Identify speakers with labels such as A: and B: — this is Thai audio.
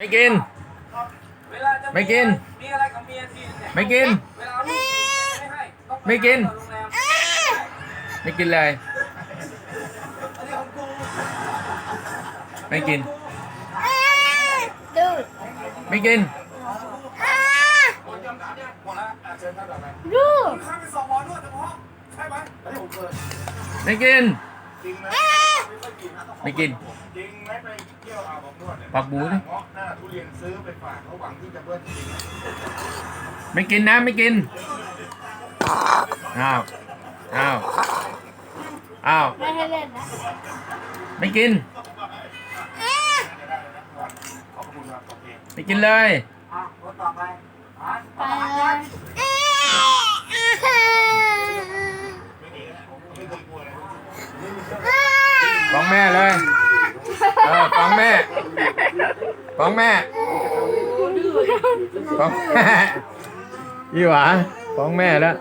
A: ไม่กิน
B: เวลาจะ
A: ไม่กิน
B: มีอะไรกับเมียทีเนี่ย
A: ไม่กิน
B: เวลาลูกไม่ให้ต้องป
A: ไม่กิน
B: โรงแรม
A: ไม่กินเลย ไม่กิน
C: ดู
A: ไม่กิน
C: ดู
B: ข้ามไปสองหมอนวดเฉพาะใช่ไหม
A: ไม่กิน
D: จริงไหม
A: ไม่กิน
D: จริงไหมไปเที่ยวอาบอบนวดเนี่ย
A: ปักบูดิ
D: เงาะหน้าทุเรียนซื้อไปฝากเขาหวังที่จะเบิ้ลจริง
A: ไม่กินนะไม่กิน อ้าว อ้าว อ้าว
C: ไม่ให้เล่นนะ
A: ไม่กิน
D: ขอบคุณครับโอเค
A: ไม่กินเลย
B: อะรถต่อไปอะ
C: ไปเลย
D: ไม่เคยกลัวเลย
A: ฟ้องแม่เลย เออฟ้องแม่ ฟ้องแม่ฟ้องแม่ยี่หวาฟ้องแม่แล้ว